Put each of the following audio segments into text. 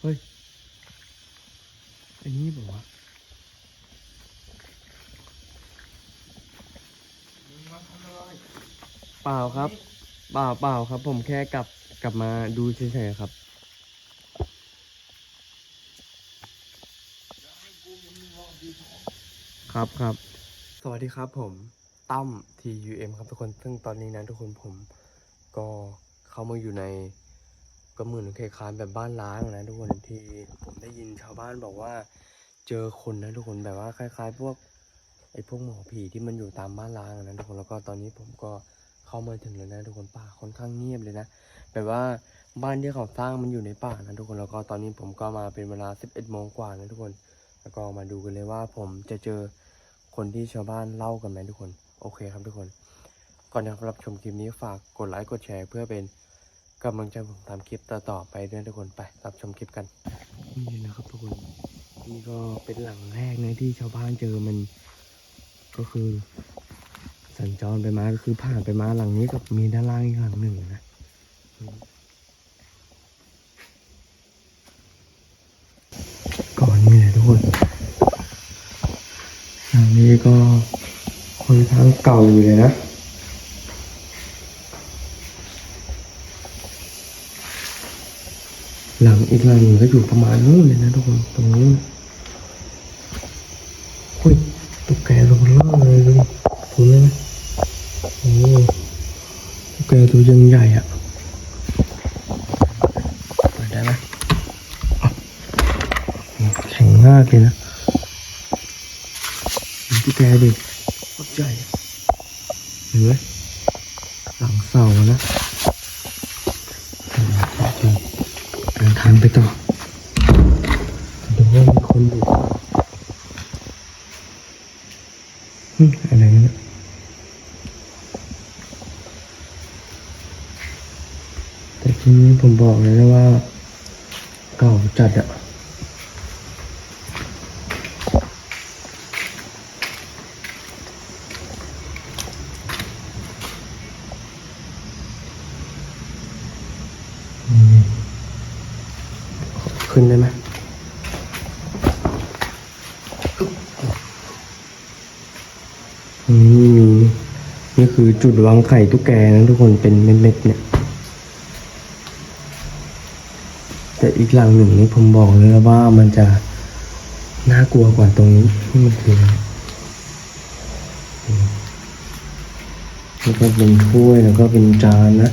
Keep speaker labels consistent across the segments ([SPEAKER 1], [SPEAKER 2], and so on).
[SPEAKER 1] เฮ้ย อันนี้บอกว่าเปล่าครับเปล่าเปล่าครับ ผมแค่กลับกลับมาดูเฉยๆครับ ครับครับ สวัสดีครับผมตั้ม TUM ครับทุกคน ซึ่งตอนนี้นะทุกคนผมก็ เข้ามาอยู่ในก็เหมือนคล้ายๆแบบบ้านล้างนะทุกคนที่ผมได้ยินชาวบ้านบอกว่า เจอคนนะทุกคนแบบว่าคล้าย ๆ พวกไอ้พวกหมอผีที่มันอยู่ตามบ้านล้างนะทุกคนแล้วก็ตอนนี้ผมก็เข้ามาถึงแล้วนะทุกคนป่าค่อนข้างเงียบเลยนะแบบว่าบ้านที่เขาสร้างมันอยู่ในป่านะทุกคนแล้วก็ตอนนี้ผมก็มาเป็นเวลา 11โมงกว่านะทุกคน แล้วก็มาดูกันเลยว่าผมจะเจอคนที่ชาวบ้านเล่ากันไหมทุกคน โอเคครับทุกคน ก่อนจะรับชมคลิปนี้ฝากกดไลค์กดแชร์เพื่อเป็น กำลังใจผมทำคลิปต่อๆไปด้วยทุกคนไปรับชมคลิปกัน นี่นะครับทุกคนนี่ก็เป็นหลังแรกนะที่ชาวบ้านเจอมัน ก็คือ สัญจรไปมาก็คือผ่านไปมาหลังนี้กับมีด้านล่างอีกหลังหนึ่งนะก่อนนี่เลยทุกคนหลังนี้ก็ค่อนข้างเก่าอยู่เลยนะ หลัง อีกหลังหนึ่งก็อยู่ประมาณนู้นเลยนะทุกคนตรงนู้นเฮ้ยตุ๊กแกลงล่างเลยดูถูกไหมโอ้ตุ๊กแกตัวยังใหญ่อะเปิดได้ไหมอะแข็งมากเลยนะดูตุ๊กแกดิ คนดูอะไรนะแต่ทีนี้ผมบอกเลยนะว่า เก่าจัดอะนี่ขึ้นได้ไหม อืมนี่คือจุดวางไข่ตุ๊กแกนะทุกคนเป็นเม็ดๆเนี่ย แต่อีกหลังหนึ่งนี้ผมบอกเลยว่ามันจะน่ากลัวกว่าตรงนี้นี่มันคือแล้วก็เป็นถ้วยแล้วก็เป็นจานนะ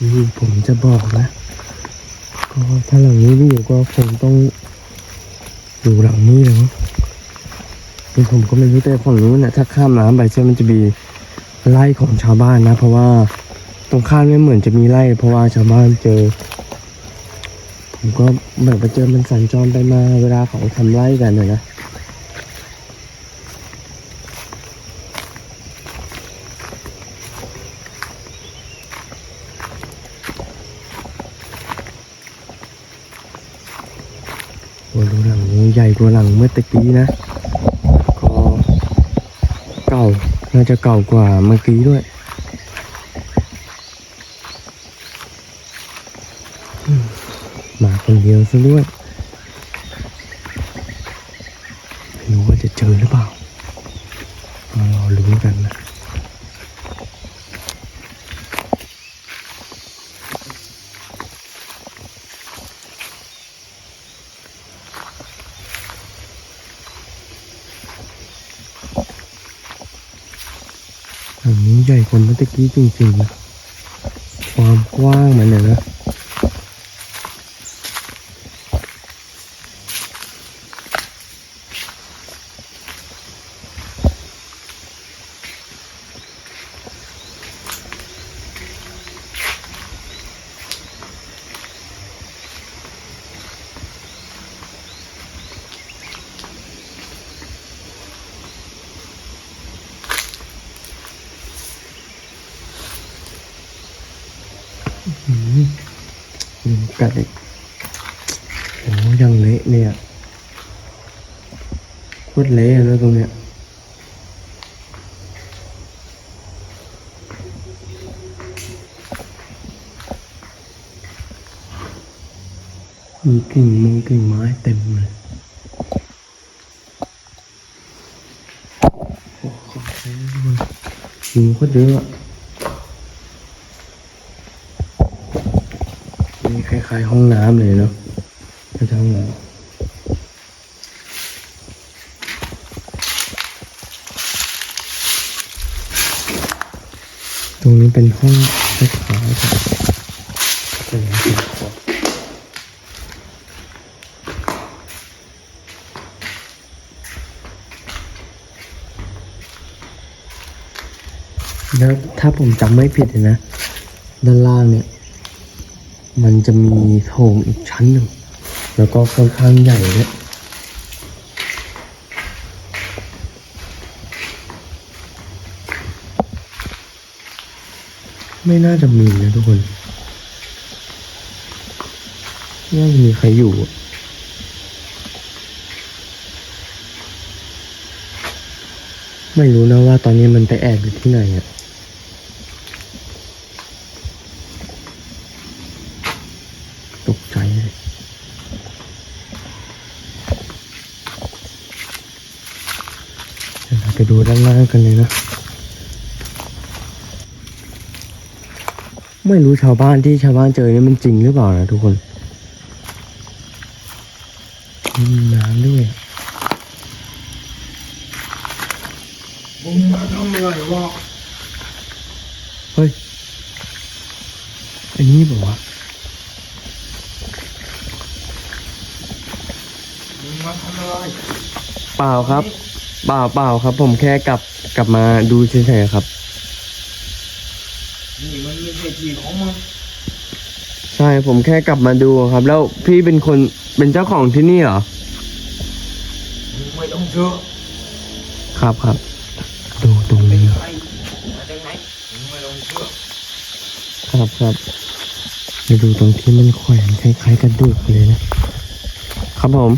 [SPEAKER 1] ยี่ผมจะบหลังนี้เลยนี่ผมจะบอกนะก็ถ้าหลังนี้ไม่อยู่ก็คงต้องอยู่หลังนี้แล้วคือผมก็ไม่รู้แต่ฝั่งนู้นนะถ้าข้ามน้ำไปใช่มันจะมีไร่ของชาวบ้านนะ เพราะว่าตรงข้ามไม่เหมือนจะมีไร่ เพราะว่าชาวบ้านเจอ ผมก็แบบไปเจอมันสัญจรไปมาเวลาเขาทำไร่กันนะนะ โอ้ดูหลังนี้ใหญ่กว่าหลังเมื่อตะกี้นะ ก็เก่า น่าจะเก่ากว่าเมื่อกี้ด้วยมาคนเดียวซะด้วยไม่รู้ว่าจะเจอหรือเปล่ามารอลุ้นกันนะ อันนี้ ใหญ่กว่าเมื่อกี้จริงๆ ความกว้างมันเลยนะ อืมกัดอีกโอ้ยังเละเนี่ยโคตรเละอะนะตรงเนี้ยมีกิ่งมงกิ่งไม้เต็มเลยโอ้ขอบคุณยุงโคตรเยอะอะ นี่ค ล้ายๆห้องน้ำเลยเนาะไม่ใช่ห้องน้ำตรงนี้เป็นห้องคล้ายๆกับเป็นห้องเก็บของแล้วถ้าผมจำไม่ผิดนะ ด้านล่างเนี่ย มันจะมีโถงอีกชั้นหนึ่ง แล้วก็ค่อนข้างใหญ่ด้วยไม่น่าจะมีนะทุกคนไม่น่าจะมีใครอยู่ไม่รู้นะว่าตอนนี้มันไปแอบอยู่ที่ไหนอะ ตกใจเลยเดี๋ยวเร้านล่กันเลยนะ ไม่รู้ชาวบ้านที่ชาวบ้านเจอนี่มันจริงหรือเปล่านะทุกคนมีน้ำด้วย
[SPEAKER 2] มึงมาทำอะไรวะ
[SPEAKER 1] เฮ้ย อันนี้บอกว่า
[SPEAKER 2] มึงมาทำอะไร
[SPEAKER 1] เปล่าครับ เปล่าเปล่าครับ ผมแค่กลับกลับมาดูเฉยๆครับ
[SPEAKER 2] นี่มันไม่ใช่ที่ของมึง
[SPEAKER 1] ใช่ผมแค่กลับมาดูครับ แล้วพี่เป็นคนเป็นเจ้าของที่นี่เหรอ
[SPEAKER 2] มึงไม่ต้องเชื่อ
[SPEAKER 1] ครับครับ ดูตรง
[SPEAKER 2] เป็น
[SPEAKER 1] นี้
[SPEAKER 2] ใครมาจากไหนมึงไม่ต้องเชื่อ
[SPEAKER 1] ครับครับไปดูตรงที่มันแขวนคล้ายๆกระดูกเลยนะครับผม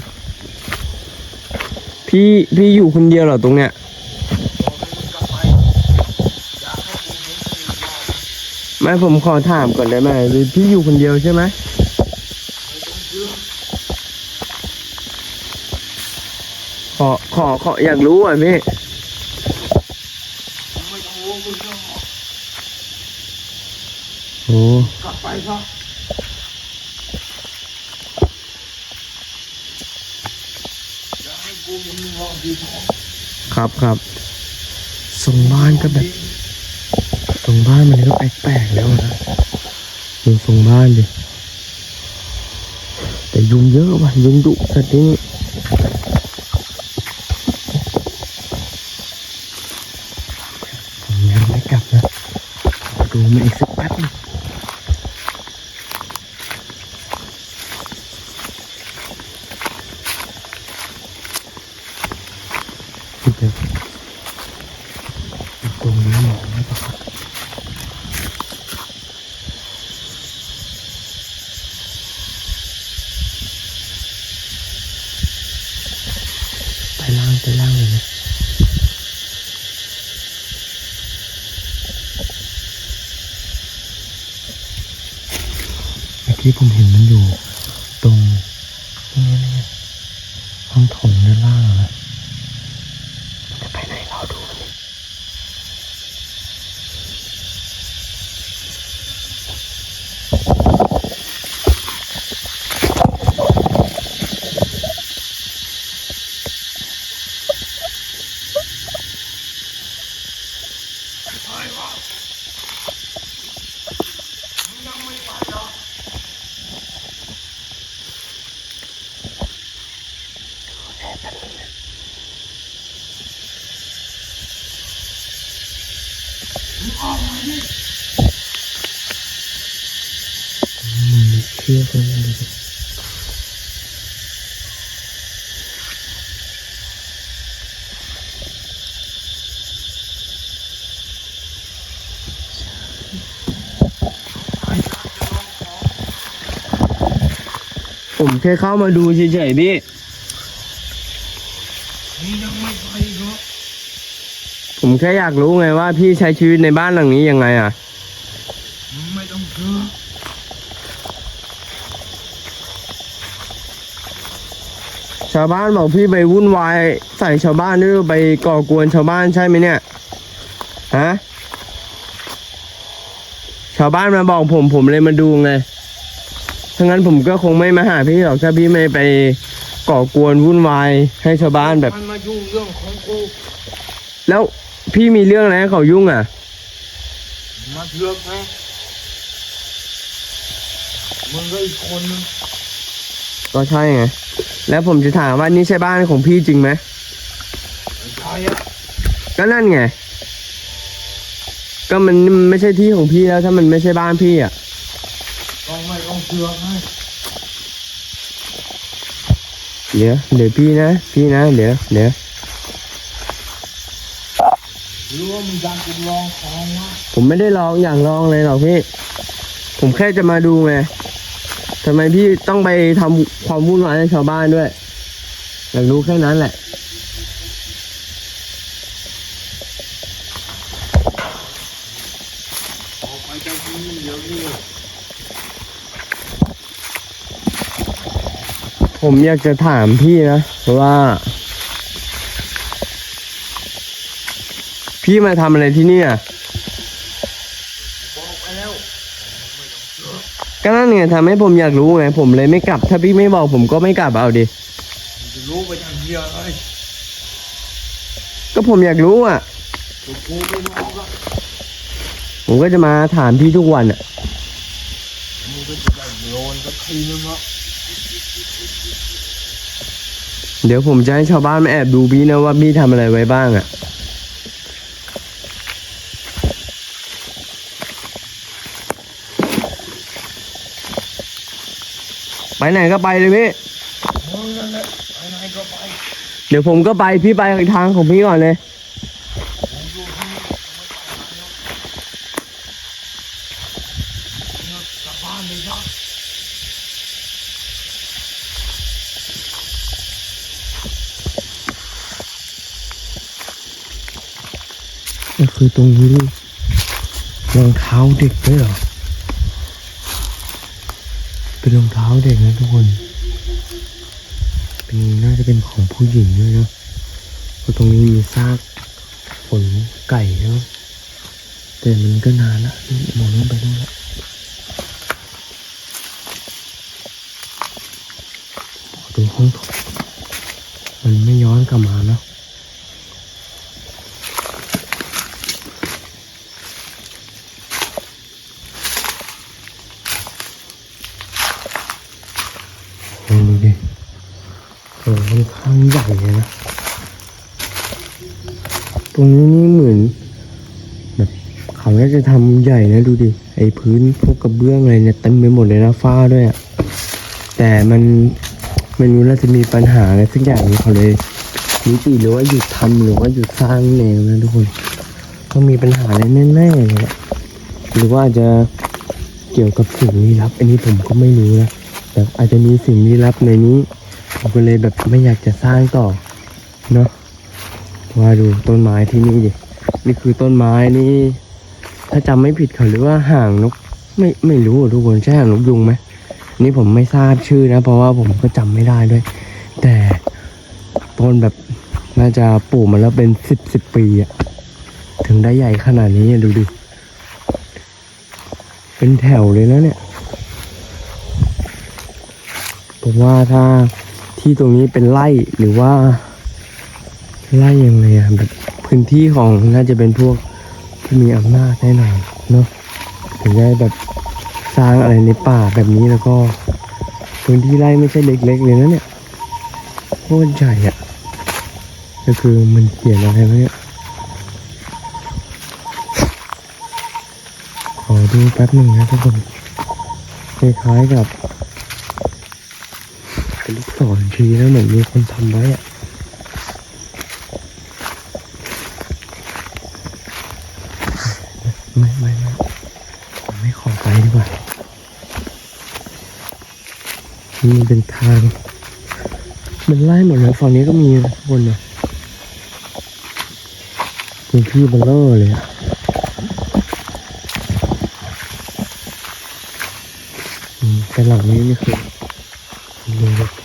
[SPEAKER 1] พี่พี่อยู่คนเดียวเหรอตรงเนี้ยไม่ผมขอถามก่อนได้ไหมพี่อยู่คนเดียวใช่ไหมขอขอขออยากรู้อะพี่โอ้
[SPEAKER 2] กลับไปซะอย่าให้กูเห็นมึงลองดีของ
[SPEAKER 1] ครับครับทรงบ้านก็แบบทรงบ้านมันก็แปลกๆแล้วนะดูทรงบ้านดิแต่ยุงเยอะว่ะยุงดุสัตว์ที่นี่ผมยังไม่กลับนะดูมันอีกสักแป๊บนึงเดี๋ยวตรงนี้มองไม่ปะครับไปล่างไปล่างเลยนะเมื่อกี้ผมเห็นมันอยู่ตรงตรงนี้นี่ห้องโถงด้านล่างนะ ที่ตร
[SPEAKER 2] ง
[SPEAKER 1] นี้ผมแค่เข้ามาดูเฉยๆพี่ผมแค่อยากรู้ไงว่าพี่ใช้ชีวิตในบ้านหลังนี้ยังไงอะ
[SPEAKER 2] ชา
[SPEAKER 1] วบ้านบอกพี่ไปวุ่นวายใส่ชาวบ้านด้วยไปก่อกวนชาวบ้านใช่ไหมเนี่ยฮะชาวบ้านมาบอกผมผมเลยมาดูไงถ้างั้นผมก็คงไม่มาหาพี่หรอกถ้าพี่ไม่ไปก่อกวนวุ่นวายให้ชาวบ้านแบบ
[SPEAKER 2] มันมายุ่งเรื่องของกู
[SPEAKER 1] แล้วพี่มีเรื่องอะไรให้เขายุ่งอะ
[SPEAKER 2] มาเถือกนะมึงก็อีกคนนึง
[SPEAKER 1] ก็ใช่ไง แล้วผมจะถามว่านี่ใช่บ้านของพี่จริงไหม
[SPEAKER 2] ไอ้ชายอะ
[SPEAKER 1] ก็นั่นไง ก็มันไม่ใช่ที่ของพี่แล้วถ้ามันไม่ใช่บ้านพี่อะ
[SPEAKER 2] ต้องไม่ต้องเถือกนะ
[SPEAKER 1] เดี๋ยวเดี๋ยวพี่นะ พี่นะ เดี๋ยวเดี๋ยว
[SPEAKER 2] หรือว่ามึงอยากจะลองของวะ
[SPEAKER 1] ผมไม่ได้ลองอย่างลองเลยหรอกพี่ ผมแค่จะมาดูไง ทำไมพี่ต้องไปทำความวุ่นวายให้ชาวบ้านด้วย อยากรู้แค่นั้นแหละ
[SPEAKER 2] ออกไปจากที่นี่เดี๋ยวนี้
[SPEAKER 1] ผมอยากจะถามพี่นะว่า พี่มาทำอะไรที่นี่อะ
[SPEAKER 2] บอกไปแล้ว
[SPEAKER 1] ก็นั่น ไงทำให้ผมอยากรู้ไงผมเลยไม่กลับ ถ้าพี่ไม่บอกผมก็ไม่กลับเอาดิ
[SPEAKER 2] มึงจะรู้ไปทางเดียวเลย
[SPEAKER 1] ก็ผมอยากรู้อะ
[SPEAKER 2] ตัวกูไม่รู้ก็
[SPEAKER 1] ผมก็จะมาถามพี่ทุกวันอะ
[SPEAKER 2] มึงก็จะได้โดนสักทีนึงเนาะ
[SPEAKER 1] เดี๋ยวผมจะให้ชาวบ้านมาแอบดูพี่นะว่าพี่ทำอะไรไว้บ้างอะ ไปไหนก็ไปเลยพี่เดี๋ยวผมก็ไปพี่ไปทางของพี่ก่อนเลย
[SPEAKER 2] ผมอยู่ที่นี่ผมไม่ไปไหนหรอกเนี่ยกลับบ้านเลยนะ
[SPEAKER 1] ก็คือตรงนี้รองเท้าเด็กด้วยเหรอ เป็นรองเท้าเด็กนะทุกคน เป็นน่าจะเป็นของผู้หญิงด้วยเนะเพราะตรงนี้มีซากขนไก่เนอะแต่มันก็นานละมองลงไปนู่นละดูห้องถงมันไม่ย้อนกลับมาเนอะ ลองดูดิโอ้ค่อนข้างใหญ่เลยนะ ตรงนี้นี่เหมือนแบบเขาน่าจะทำใหญ่นะดูดิ ไอ้พื้นพวกกระเบื้องอะไรเนี่ยเต็มไปหมดเลยนะฝ้าด้วยอะแต่มันไม่รู้น่าจะมีปัญหาอะไรสักอย่างนี้เขาเลยยุติหรือว่าหยุดทำหรือว่าหยุดสร้างเองนะทุกคนต้องมีปัญหาอะไรแน่ๆเลยอะหรือว่าอาจจะเกี่ยวกับสิ่งลี้ลับ อันนี้ผมก็ไม่รู้นะแบบอาจจะมีสิ่งลี้ลับในนี้ ผมก็เลยแบบไม่อยากจะสร้างต่อเนาะว่าดูต้นไม้ที่นี่ดินี่คือต้นไม้นี่ ถ้าจำไม่ผิดเขาหรือว่าห่างนก ไม่ไม่รู้ทุกคนใช่ห่างนกยุงไหมนี่ผมไม่ทราบชื่อนะ เพราะว่าผมก็จำไม่ได้ด้วย แต่ต้นแบบน่าจะปลูกมาแล้วเป็นสิบสิบปีอะถึงได้ใหญ่ขนาดนี้ดูดิเป็นแถวเลยนะเนี่ยผมว่าถ้า ที่ตรงนี้เป็นไร่หรือว่าไร่ยังไงอะแบบพื้นที่ของน่าจะเป็นพวกที่มีอำนาจแน่นอนเนาะถึงได้แบบสร้างอะไรในป่าแบบนี้แล้วก็ พื้นที่ไร่ไม่ใช่เล็กๆเลยนะเนี่ยโคตรใหญ่อะก็คือมันเขียนอะไรไว้อะขอดูแป๊บหนึ่งนะทุกคนคล้ายๆกับ เป็นลูกศรทีแล้วเหมือนมีคนทำไว้อะไม่ไม่ไม่ผมไม่ขอไปดีกว่ามันเป็นทาง มันไล่หมดเลยฝั่งนี้ก็มีนะทุกคนนะพื้นที่เบลเลอร์เลยอะอืมแต่หลังนี้นี่คือดูแบบ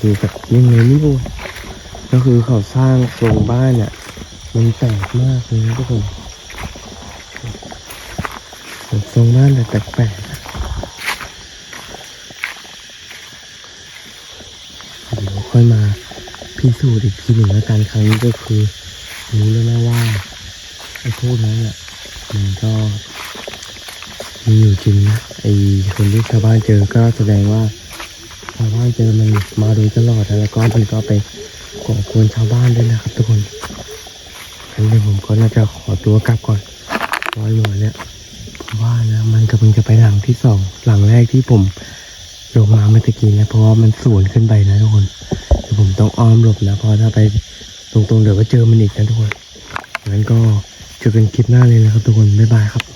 [SPEAKER 1] ดูแบบยังไงไม่รู้ก็คือเขาสร้างทรงบ้านเนี่ยมันแปลกมากเลยทุกคนแบบทรงบ้านแบบแปลกๆเดี๋ยวค่อยมาพิสูจน์อีกทีหนึ่งแล้วกันครั้งนี้ก็คือรู้แล้วนะว่าไอ้พวกนั้นอะมันก็มีอยู่จริงนะไอ้คนที่ชาวบ้านเจอก็แสดงว่าาวบ้านเจอมันมาโดยตลอดแล้วก็มันก็ไปก่อกวนชาวบ้านด้วยนะครับ ทุกคนงั้นเดี๋ยวผมก็น่าจะขอตัวกลับก่อนร้อยหมดเนี่ยว่านะมันกำลังจะไปหลังที่สองหลังแรกที่ผมลงมาเมื่อตะกี้นะเพราะว่ามันสวนขึ้นไปนะทุกคนเดี๋ยวผมต้องอ้อมหลบนะเพราะถ้าไปตรงๆเดี๋ยวก็เจอมันอีกนะทุกคนงั้นก็เจอกันคลิปหน้าเลยนะครับทุกคนบ๊ายบายครับ